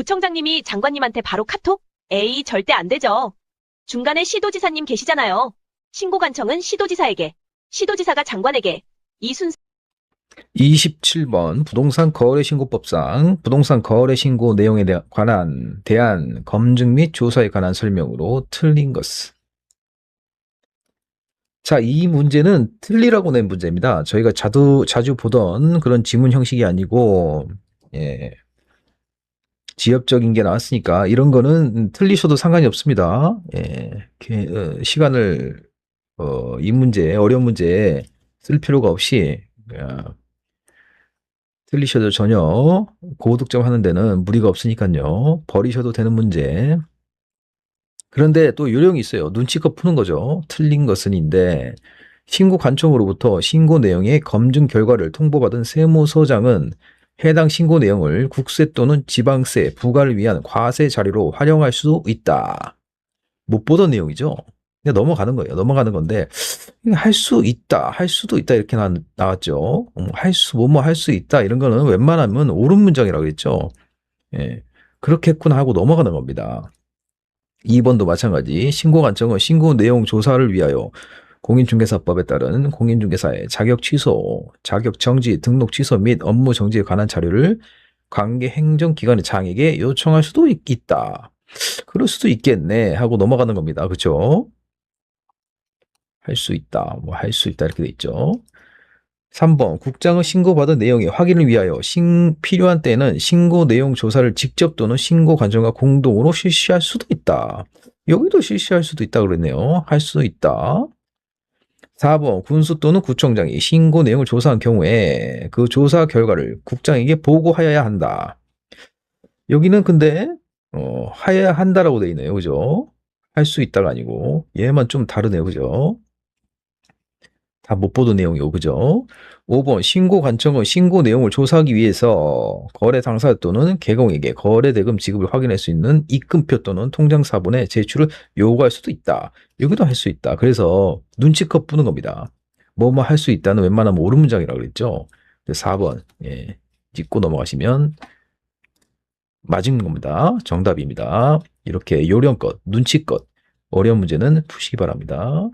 구청장님이 장관님한테 바로 카톡? 에이, 절대 안 되죠. 중간에 시도지사님 계시잖아요. 신고 관청은 시도지사에게, 시도지사가 장관에게. 이 순서 27번 부동산 거래 신고법상 부동산 거래 신고 내용에 대한 관한 대한 검증 및 조사에 관한 설명으로 틀린 것은 자, 이 문제는 틀리라고 낸 문제입니다. 저희가 자주 자주 보던 그런 지문 형식이 아니고 예. 지엽적인 게 나왔으니까 이런 거는 틀리셔도 상관이 없습니다. 예. 어, 시간을 어, 이 문제 어려운 문제에 쓸 필요가 없이 어, 틀리셔도 전혀 고득점 하는 데는 무리가 없으니까요. 버리셔도 되는 문제. 그런데 또 요령이 있어요. 눈치껏 푸는 거죠. 틀린 것은인데 신고 관청으로부터 신고 내용의 검증 결과를 통보받은 세무서장은 해당 신고 내용을 국세 또는 지방세 부과를 위한 과세 자료로 활용할 수 있다. 못 보던 내용이죠. 그냥 넘어가는 거예요. 넘어가는 건데 할 수 있다, 할 수도 있다 이렇게 나, 나왔죠. 음, 할 수, 뭐뭐 할 수 있다 이런 거는 웬만하면 옳은 문장이라고 했죠. 예, 그렇게 했구나 하고 넘어가는 겁니다. 2번도 마찬가지. 신고 관청은 신고 내용 조사를 위하여 공인중개사법에 따른 공인중개사의 자격 취소, 자격 정지, 등록 취소 및 업무 정지에 관한 자료를 관계 행정기관의 장에게 요청할 수도 있, 있다. 그럴 수도 있겠네 하고 넘어가는 겁니다. 그렇죠? 할 수 있다. 뭐 할 수 있다 이렇게 돼 있죠. 3번 국장은 신고받은 내용의 확인을 위하여 신, 필요한 때에는 신고 내용 조사를 직접 또는 신고 관청과 공동으로 실시할 수도 있다. 여기도 실시할 수도 있다 그랬네요. 할 수 있다. 4번 군수 또는 구청장이 신고 내용을 조사한 경우에 그 조사 결과를 국장에게 보고하여야 한다. 여기는 근데 어, 하여야 한다라고 돼 있네요. 그죠? 할 수 있다가 아니고 얘만 좀 다르네요. 그죠? 다 못 보던 내용이고 그죠? 5번 신고 관청은 신고 내용을 조사하기 위해서 거래 당사 또는 개공에게 거래 대금 지급을 확인할 수 있는 입금표 또는 통장 사본의 제출을 요구할 수도 있다. 여기도 할 수 있다. 그래서 눈치껏 푸는 겁니다. 뭐뭐 할 수 있다는 웬만하면 옳은 문장이라고 그랬죠. 4번 예, 짚고 넘어가시면 맞은 겁니다. 정답입니다. 이렇게 요령껏, 눈치껏 어려운 문제는 푸시기 바랍니다.